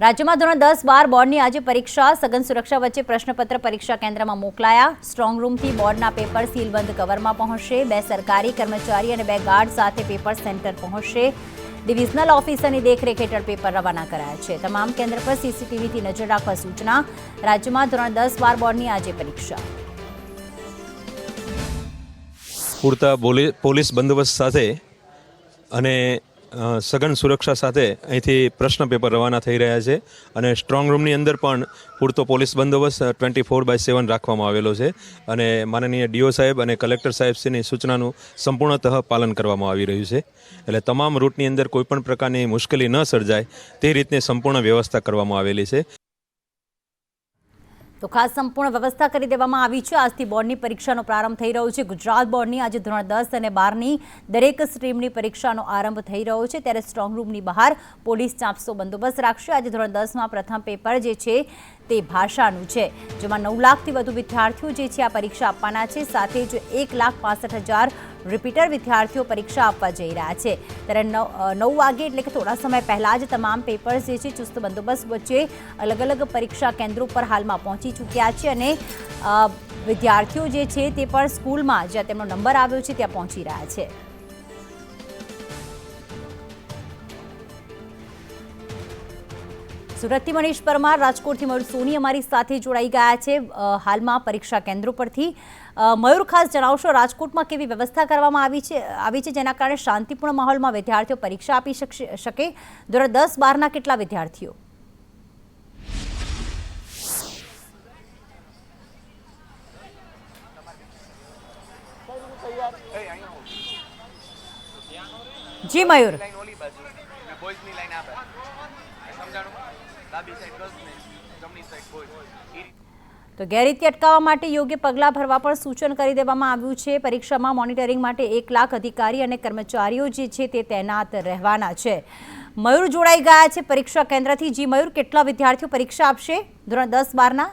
રાજ્યમાં ધોરણ દસ બાર બોર્ડની આજે પરીક્ષા. સઘન સુરક્ષા વચ્ચે પ્રશ્નપત્ર પરીક્ષા કેન્દ્રમાં મોકલાયા. સ્ટ્રોંગ રૂમથી બોર્ડના પેપર સીલબંધ કવરમાં પહોંચશે. બે સરકારી કર્મચારી અને બે ગાર્ડ સાથે પેપર સેન્ટર પહોંચશે. ડિવિઝનલ ઓફિસરની દેખરેખ હેઠળ પેપર રવાના કરાયા છે. તમામ કેન્દ્ર પર સીસીટીવીથી નજર રાખવા સૂચના. રાજ્યમાં ધોરણ દસ બાર બોર્ડની આજે પરીક્ષા. પૂરતા પોલીસ બંદોબસ્ત સાથે અને સઘન સુરક્ષા સાથે અહીંથી પ્રશ્ન પેપર રવાના થઈ રહ્યા છે અને સ્ટ્રોંગ રૂમની અંદર પણ પૂરતો પોલીસ બંદોબસ્ત ટ્વેન્ટી ફોર બાય સેવન રાખવામાં આવેલો છે અને માનનીય ડીઓ સાહેબ અને કલેક્ટર સાહેબશ્રીની સૂચનાનું સંપૂર્ણતઃ પાલન કરવામાં આવી રહ્યું છે. એટલે તમામ રૂટની અંદર કોઈપણ પ્રકારની મુશ્કેલી ન સર્જાય તે રીતની સંપૂર્ણ વ્યવસ્થા કરવામાં આવેલી છે. તો ખાસ સંપૂર્ણ વ્યવસ્થા કરી દેવામાં આવી છે. આજથી બોર્ડની પરીક્ષાનો પ્રારંભ થઈ રહ્યો છે. ગુજરાત બોર્ડની આજે ધોરણ દસ અને બારની દરેક સ્ટ્રીમની પરીક્ષાનો આરંભ થઈ રહ્યો છે. ત્યારે સ્ટ્રોંગ રૂમની બહાર પોલીસ ચાંપસો બંદોબસ્ત રાખશે. આજે ધોરણ દસમાં પ્રથમ પેપર જે છે તે ભાષાનું છે, જેમાં નવ લાખથી વધુ વિદ્યાર્થીઓ જે છે આ પરીક્ષા આપવાના છે, સાથે જ એક લાખ પાસઠ હજાર રિપીટર વિદ્યાર્થીઓ પરીક્ષા આપવા જઈ રહ્યા છે. ત્યારે નવ વાગે એટલે કે થોડા સમય પહેલાં જ તમામ પેપર્સ જે છે, ચુસ્ત બંદોબસ્ત વચ્ચે અલગ અલગ પરીક્ષા કેન્દ્રો પર હાલમાં પહોંચી ચૂક્યા છે અને વિદ્યાર્થીઓ જે છે તે પણ સ્કૂલમાં જ્યાં તેમનો નંબર આવ્યો છે, ત્યાં પહોંચી રહ્યા છે. સુરતથી મનીષ પરમાર, રાજકોટથી મયુર સોની અમારી સાથે જોડાઈ ગયા છે. હાલમાં પરીક્ષા કેન્દ્રો પરથી. મયુર, ખાસ જણાવશો રાજકોટમાં કેવી વ્યવસ્થા કરવામાં આવી છે આવી છે જેના કારણે શાંતિપૂર્ણ માહોલમાં વિદ્યાર્થીઓ પરીક્ષા આપી શકે? ધોરણ દસ બારના કેટલા વિદ્યાર્થીઓ? જી, મયુર. બોયઝની લાઈન આપે સમજાણું? તો ગેરરીતિ અટકાવવા માટે યોગ્ય પગલાં ભરવા પણ સૂચન કરી દેવામાં આવ્યું છે. પરીક્ષામાં મોનિટરિંગ માટે એક લાખ અધિકારી અને કર્મચારીઓ જે છે તે તૈનાત રહેવાના છે. મયુર જોડાઈ ગયા છે પરીક્ષા કેન્દ્રથી. જી મયુર, કેટલા વિદ્યાર્થીઓ પરીક્ષા આપશે? ધોરણ દસ બારના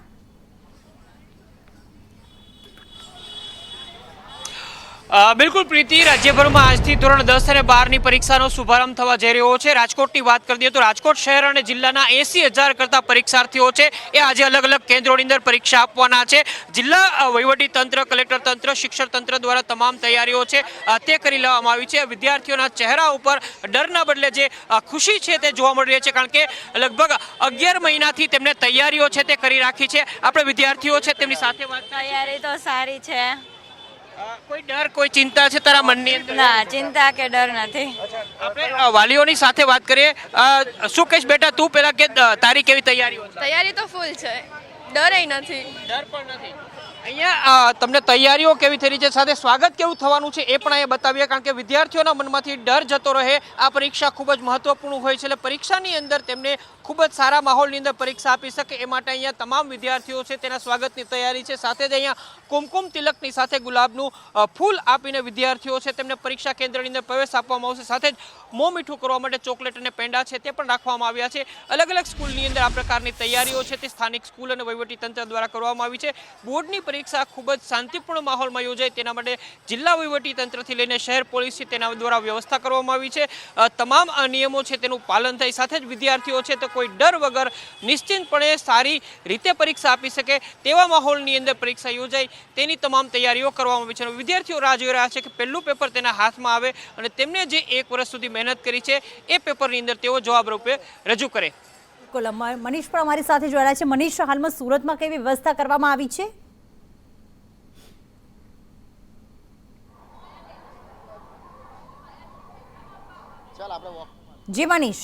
બિલકુલ પ્રીતિ, રાજ્યભરમાં આજથી ધોરણ દસ અને બારની પરીક્ષાનો શુભારંભ થવા જઈ રહ્યો છે. રાજકોટની વાત કરી દઈએ તો રાજકોટ શહેર અને જિલ્લાના એસી હજાર કરતાં પરીક્ષાર્થીઓ છે. એ આજે અલગ અલગ કેન્દ્રોની અંદર પરીક્ષા આપવાના છે. જિલ્લા વહીવટી તંત્ર, કલેક્ટર તંત્ર, શિક્ષણ તંત્ર દ્વારા તમામ તૈયારીઓ છે તે કરી લેવામાં આવી છે. વિદ્યાર્થીઓના ચહેરા ઉપર ડરના બદલે જે ખુશી છે તે જોવા મળી રહી છે, કારણ કે લગભગ અગિયાર મહિનાથી તેમને તૈયારીઓ છે તે કરી રાખી છે. આપણે વિદ્યાર્થીઓ છે તેમની સાથે વાત તૈયારી તો સારી છે. કોઈ ડર કોઈ ચિંતા છે તારા મનની અંદર? ના ચિંતા કે ડર નથી. આપણે વાલીઓની સાથે વાત કરીએ. શું કહીશ બેટા તું પેલા કે તારી કેવી તૈયારીઓ છે? તૈયારી તો ફૂલ છે. ડર નથી. ડર પણ નથી. અહીંયા તમને તૈયારીઓ કેવી થઈ રહી છે? સાથે સ્વાગત કેવું થવાનું છે એ પણ અહીંયા બતાવીએ કારણ કે વિદ્યાર્થીઓના મનમાંથી ડર જતો રહે. આ પરીક્ષા ખૂબ જ મહત્વપૂર્ણ હોય છે એટલે પરીક્ષાની અંદર તેમને ખૂબ જ સારા માહોલની અંદર પરીક્ષા આપી શકે એ માટે અહીંયા તમામ વિદ્યાર્થીઓ છે તેના સ્વાગતની તૈયારી છે. સાથે જ અહીંયા કુમકુમ તિલકની સાથે ગુલાબનું ફૂલ આપીને વિદ્યાર્થીઓ છે તેમને પરીક્ષા કેન્દ્રની અંદર પ્રવેશ આપવામાં આવશે. સાથે જ મો મીઠું કરવા માટે ચોકલેટ અને પેંડા છે તે પણ રાખવામાં આવ્યા છે. અલગ અલગ સ્કૂલની અંદર આ પ્રકારની તૈયારીઓ છે તે સ્થાનિક સ્કૂલ અને તંત્ર દ્વારા કરવામાં આવી છે. બોર્ડની પરીક્ષા ખૂબ જ શાંતિપૂર્ણ માહોલમાં યોજાય તેના માટે જિલ્લા તંત્રથી લઈને શહેર પોલીસ તેના દ્વારા વ્યવસ્થા કરવામાં આવી છે. તમામ નિયમો છે તેનું પાલન થાય. સાથે જ વિદ્યાર્થીઓ છે તે કોઈ ડર વગર નિશ્ચિંતપણે સારી રીતે પરીક્ષા આપી શકે તેવા માહોલની અંદર પરીક્ષા યોજાય તેની તમામ તૈયારીઓ કરવામાં આવી છે. અને વિદ્યાર્થીઓ રાહ જોઈ રહ્યા છે કે પહેલું પેપર તેના હાથમાં આવે અને તેમણે જે એક વર્ષ સુધી મહેનત કરી છે એ પેપરની અંદર તેઓ જવાબ રૂપે રજૂ કરે. બિલકુલ મનીષ પણ અમારી સાથે જોડાયા છે. મનીષ હાલમાં સુરતમાં કેવી વ્યવસ્થા કરવામાં આવી છે? જી મનીષ.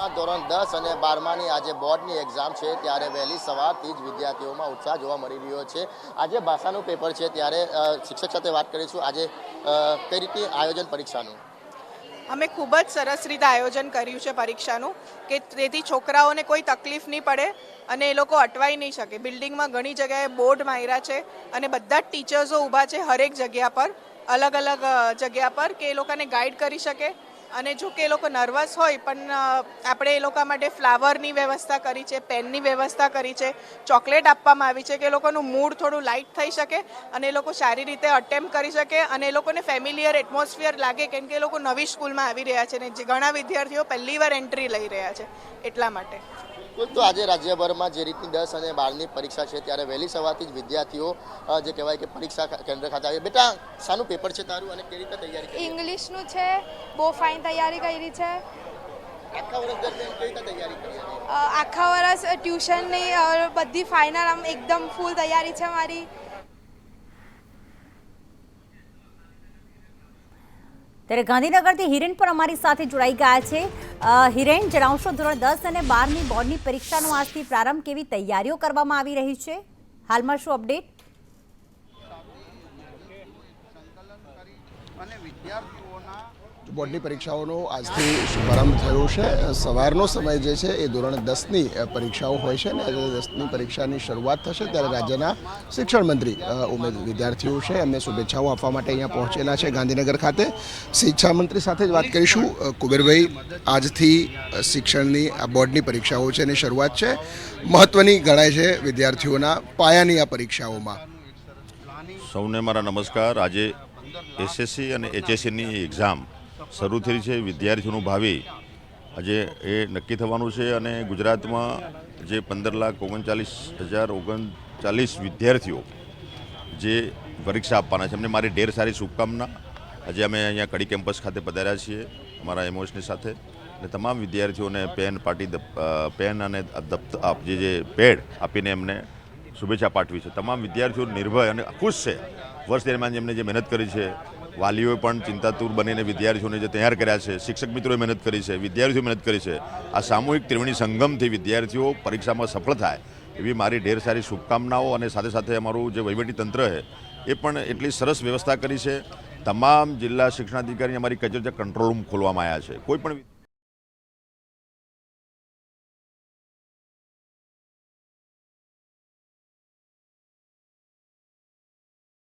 માં ધોરણ દસ અને બારમાની આજે બોર્ડની એક્ઝામ છે, ત્યારે વહેલી સવારથી જ વિદ્યાર્થીઓમાં ઉત્સાહ જોવા મળી રહ્યો છે. આજે ભાષાનું પેપર છે, ત્યારે શિક્ષક સાથે વાત કરીશું. આજે કઈ રીતે આયોજન પરીક્ષાનું? અમે ખૂબ જ સરસ રીતે આયોજન કર્યું છે પરીક્ષાનું, કે તેથી છોકરાઓને કોઈ તકલીફ નહીં પડે અને એ લોકો અટવાઈ નહીં શકે. બિલ્ડિંગમાં ઘણી જગ્યાએ બોર્ડ માર્યા છે અને બધા જ ટીચર્સો ઊભા છે હરેક જગ્યા પર અલગ અલગ જગ્યા પર, કે એ લોકોને ગાઈડ કરી શકે. અને જો કે એ લોકો નર્વસ હોય, પણ આપણે એ લોકો માટે ફ્લાવરની વ્યવસ્થા કરી છે, પેનની વ્યવસ્થા કરી છે, ચોકલેટ આપવામાં આવી છે કે એ લોકોનું મૂડ થોડું લાઇટ થઈ શકે અને એ લોકો સારી રીતે અટેમ્પ કરી શકે અને એ લોકોને ફેમિલિયર એટમોસ્ફિયર લાગે કેમ કે એ લોકો નવી સ્કૂલમાં આવી રહ્યા છે ને ઘણા વિદ્યાર્થીઓ પહેલી વાર એન્ટ્રી લઈ રહ્યા છે, એટલા માટે. તો આજે રાજ્યભરમાં જે રીતની દસ અને બારની પરીક્ષા છે ત્યારે વહેલી સવારથી જ વિદ્યાર્થીઓ જે કહેવાય કે પરીક્ષા કેન્દ્ર ખાતે આવી બેટા શાનું પેપર છે તારું અને કેવી રીતે તૈયારી કરી? ઇંગ્લિશનું છે બહુ ફાઇન તૈયારી કરી છે. આખા વર્ષ ટ્યુશન આખા વર્ષ ટ્યુશનની બધી ફાઇનલ આમ એકદમ ફૂલ તૈયારી છે મારી. ત્યારે ગાંધીનગરથી હિરેન પણ અમારી સાથે જોડાઈ ગયા છે. હિરેન, જણાવશો ધોરણ દસ અને બારની બોર્ડની પરીક્ષાનો આજથી પ્રારંભ કેવી તૈયારીઓ કરવામાં આવી રહી છે? હાલમાં શું અપડેટ? બોર્ડની પરીક્ષાઓનો આજથી શુભારંભ થયો છે. સવારનો સમય જે છે એ ધોરણ દસની પરીક્ષાઓ હોય છે અને આજે દસની પરીક્ષાની શરૂઆત થશે ત્યારે રાજ્યના શિક્ષણ મંત્રી ઉમેદ વિદ્યાર્થીઓ છે એમને શુભેચ્છાઓ આપવા માટે અહીંયા પહોંચેલા છે ગાંધીનગર ખાતે. શિક્ષા મંત્રી સાથે જ વાત કરીશું. કુબેરભાઈ, આજથી શિક્ષણની, આ બોર્ડની પરીક્ષાઓ છે એની શરૂઆત છે. મહત્ત્વની ગણાય છે વિદ્યાર્થીઓના પાયાની આ પરીક્ષાઓમાં. સૌને મારા નમસ્કાર. આજે એસએસસી અને એચએસસીની એક્ઝામ શરૂ થઈ છે. વિદ્યાર્થીઓનું ભાવિ આજે એ નક્કી થવાનું છે અને ગુજરાતમાં જે પંદર લાખ ઓગણચાલીસ હજાર ઓગણચાલીસ વિદ્યાર્થીઓ જે પરીક્ષા આપવાના છે. એમને મારી ઢેર સારી શુભકામના. આજે અમે અહીંયા કડી કેમ્પસ ખાતે પધાર્યા છીએ અમારા એમઓસની સાથે. અને તમામ વિદ્યાર્થીઓને પેન દપ- પેન અને આપ જે જે પેડ આપીને એમને શુભેચ્છા પાઠવી છે. તમામ વિદ્યાર્થીઓ નિર્ભય અને ખુશ છે. વર્ષ દરમિયાન જેમને જે મહેનત કરી છે વાલીઓએ પણ ચિંતાતુર બનીને વિદ્યાર્થીઓને જે તૈયાર કર્યા છે, શિક્ષક મિત્રોએ મહેનત કરી છે, વિદ્યાર્થીઓ મહેનત કરી છે, આ સામૂહિક ત્રિવેણી સંગમથી વિદ્યાર્થીઓ પરીક્ષામાં સફળ થાય એવી મારી ઢેર સારી શુભકામનાઓ અને સાથે સાથે અમારું જે વહીવટી તંત્ર છે, એ પણ એટલી સરસ વ્યવસ્થા કરી છે. તમામ જિલ્લા શિક્ષણાધિકારી અમારી કચેરી કંટ્રોલ રૂમ ખોલવામાં આવ્યા છે. કોઈ પણ